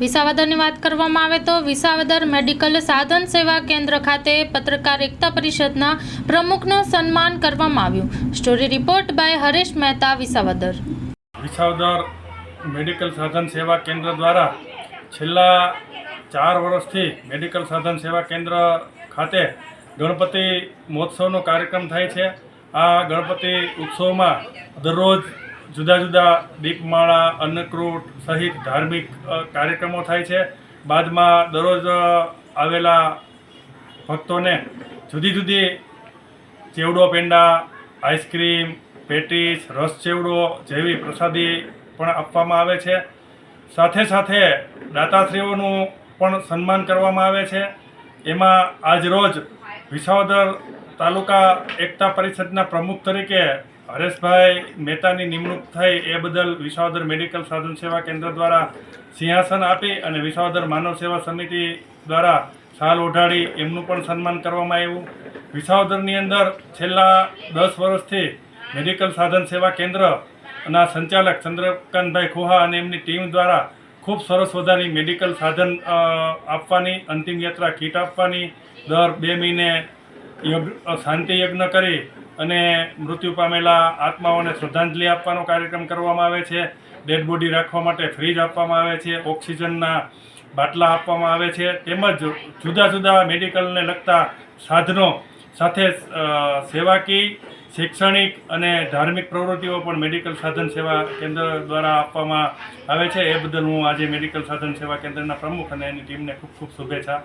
વિસાવદરની વાત કરવામાં આવે તો વિસાવદર મેડિકલ સાધન સેવા કેન્દ્ર ખાતે પત્રકાર એકતા પરિષદના પ્રમુખનું સન્માન કરવામાં આવ્યું. Story report by Haresh Mehta, Visavadar. Visavadar medical સાધન સેવા કેન્દ્ર દ્વારા છેલ્લા ચાર વર્ષથી મેડિકલ સાધન સેવા કેન્દ્ર ખાતે ગણપતિ મહોત્સવનો કાર્યક્રમ થાય છે. આ ગણપતિ ઉત્સવમાં દરરોજ જુદા જુદા દીપમાળા અન્નકૂટ સહિત ધાર્મિક કાર્યક્રમો થાય છે. બાદમાં દરરોજ આવેલા ભક્તોને જુદી જુદી ચેવડો પેંડા, આઈસ્ક્રીમ, પેટીસ, રસ ચેવડો જેવી પ્રસાદી પણ આપવામાં આવે છે. સાથે સાથે દાતાશ્રીઓનું પણ સન્માન કરવામાં આવે છે. એમાં આજરોજ વિસાવદર તાલુકા એકતા પરિષદના પ્રમુખ તરીકે હરેશભાઈ મહેતાની નિમણૂક થઈ એ બદલ વિસાવદર મેડિકલ સાધન સેવા કેન્દ્ર દ્વારા સિંહાસન આપી અને વિસાવદર માનવ સેવા સમિતિ દ્વારા શાલ ઓઢાડી એમનું પણ સન્માન કરવામાં આવ્યું. વિસાવદરની અંદર છેલ્લા દસ વર્ષથી મેડિકલ સાધન સેવા કેન્દ્ર ના સંચાલક ચંદ્રકાંતભાઈ ખોહા અને એમની ટીમ દ્વારા ખૂબ સરસ મજાની મેડિકલ સાધન આપવાની, અંતિમ યાત્રા કીટ આપવાની, દર બે મહિને યજ્ઞ શાંતિ યજ્ઞ કરી અને મૃત્યુ પામેલા આત્માઓને શ્રદ્ધાંજલિ આપવાનો કાર્યક્રમ કરવામાં આવે છે. ડેડ બોડી રાખવા માટે ફ્રીજ આપવામાં આવે છે. ઓક્સિજનના બાટલા આપવામાં આવે છે. તેમજ જુદા જુદા મેડિકલને લગતા સાધનો સાથે સેવાકી, શૈક્ષણિક અને ધાર્મિક પ્રવૃત્તિઓ પણ મેડિકલ સાધન સેવા કેન્દ્ર દ્વારા આપવામાં આવે છે. એ બદલ હું આજે મેડિકલ સાધન સેવા કેન્દ્રના પ્રમુખ અને એની ટીમને ખૂબ ખૂબ શુભેચ્છા